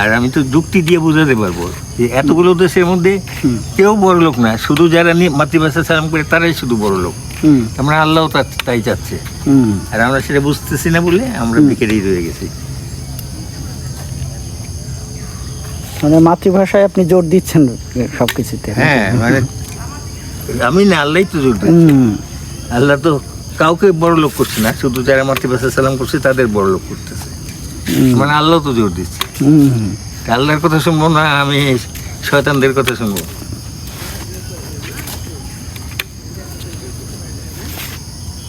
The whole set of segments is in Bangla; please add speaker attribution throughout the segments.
Speaker 1: আর আমি তো যুক্তি দিয়ে বোঝাতে পারব যে এতগুলো দেশের মধ্যে কেউ বড় লোক না শুধু যারা মাতৃভাষা সালাম করে তারাই শুধু বড় লোক। আমরা আল্লাহ তাই চাচ্ছে। আর আমরা সেটা বুঝতেছি না বলে আমরা বিকেলেই রয়ে গেছি।
Speaker 2: মানে মাতৃভাষায় আপনি জোর দিচ্ছেন সব কিছুতে
Speaker 1: হ্যাঁ মানে আমি না আল্লাহ তো জোর দিচ্ছি। আল্লাহ তো কাউকে বড় লোক করছে না শুধু যারা মাতৃভাষা সালাম করছে তাদের বড় লোক করতেছে। মানে আল্লাহ তো জোর দিচ্ছে। আল্লাহর কথা শুনব না আমি শয়তানদের কথা শুনব?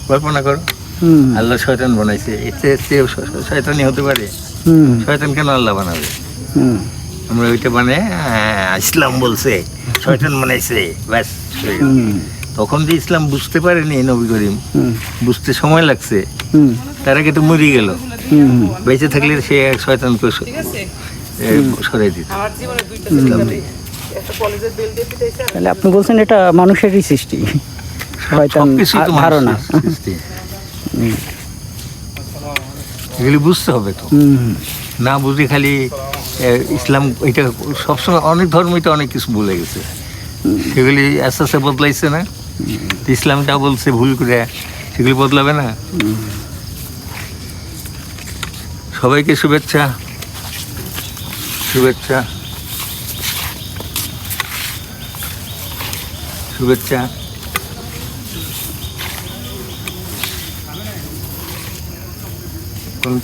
Speaker 1: কল্পনা করো আল্লাহ শয়তান বানাইছে এতে শয়তানি হতে পারে। শয়তান কেন আল্লাহ বানাবে? আমরা ওইটা মানে হ্যাঁ, ইসলাম বলছে শয়তান বানাইছে ব্যাস তখন যে ইসলাম বুঝতে পারেনি নবী করিম বুঝতে সময় লাগছে তার আগে তো মরে গেল। বেঁচে থাকলে সে এক শয়তানকে সরাই দিত।
Speaker 2: তাহলে আপনি বলছেন এটা মানুষেরই সৃষ্টি। শয়তান ধারণা।
Speaker 1: এগুলি বুঝতে হবে তো। না বুঝে খালি ইসলাম এটা সবসময় অনেক ধর্মই তো অনেক কিছু ভুলে গেছে। সেগুলি আস্তে আস্তে বদলাইছে না। ইসলামটা বলছে ভুল করে সেগুলি বদলাবে না। সবাইকে শুভেচ্ছা। শুভেচ্ছা। শুভেচ্ছা। কোন